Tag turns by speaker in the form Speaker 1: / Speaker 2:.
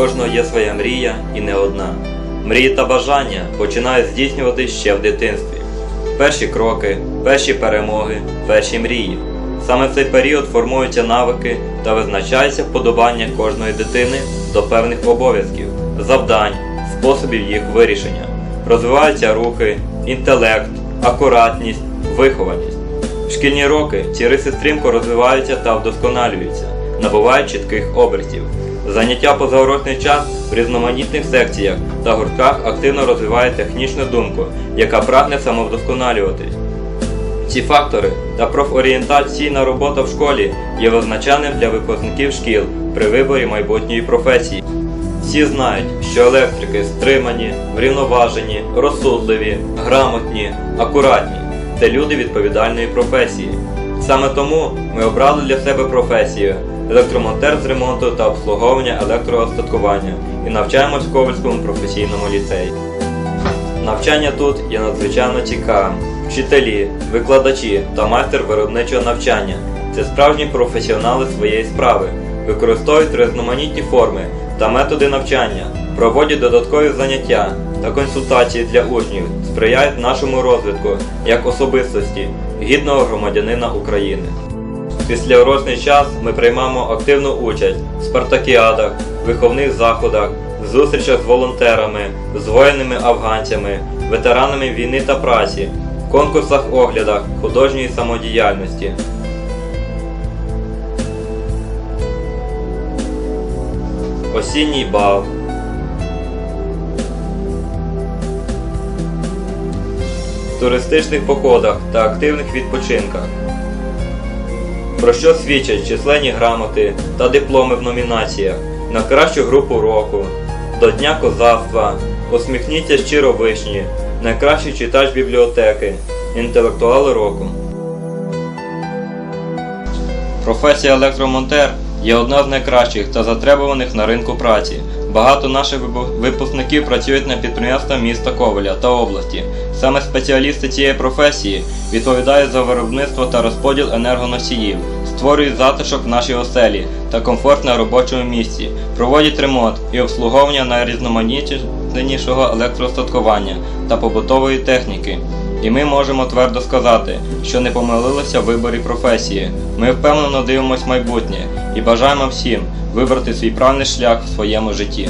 Speaker 1: кожного є своя мрія і не одна. Мрії та бажання починають здійснюватись ще в дитинстві. Перші кроки, перші перемоги, перші мрії. Саме в цей період формуються навики та визначається вподобання кожної дитини до певних обов'язків, завдань, способів їх вирішення. Розвиваються рухи, інтелект, акуратність, вихованість. В шкільні роки ці риси стрімко розвиваються та вдосконалюються, набувають чітких обертів. Заняття позаурочний час в різноманітних секціях та гуртках активно розвиває технічну думку, яка прагне самовдосконалюватись. Ці фактори та профорієнтаційна робота в школі є визначальним для випускників шкіл при виборі майбутньої професії. Всі знають, що електрики стримані, врівноважені, розсудливі, грамотні, акуратні це люди відповідальної професії. Саме тому ми обрали для себе професію електромонтер з ремонту та обслуговування електроостаткування і навчаємось в Ковальському професійному ліцеї. Навчання тут є надзвичайно цікавим. Вчителі, викладачі та майстер виробничого навчання це справжні професіонали своєї справи, використовують різноманітні форми та методи навчання, проводять додаткові заняття та консультації для учнів, сприяють нашому розвитку як особистості, гідного громадянина України. Після урочний час ми приймаємо активну участь в спартакіадах, виховних заходах, зустрічах з волонтерами, з воїнними афганцями, ветеранами війни та праці, конкурсах оглядах художньої самодіяльності. Осінній бал. Туристичних походах та активних відпочинках про що свідчать численні грамоти та дипломи в номінаціях на кращу групу року, до Дня козацтва, Усміхніться щиро вишні, найкращий читач бібліотеки, інтелектуал року. Професія електромонтер є одна з найкращих та затребуваних на ринку праці. Багато наших випускників працюють на підприємствах міста Ковеля та області. Саме спеціалісти цієї професії відповідають за виробництво та розподіл енергоносіїв, створюють затишок в нашій оселі та комфорт на робочому місці, проводять ремонт і обслуговування найрізноманітнішого електроостаткування та побутової техніки. І ми можемо твердо сказати, що не помилилися в виборі професії. Ми впевнено дивимося майбутнє і бажаємо всім вибрати свій правильний шлях в своєму житті.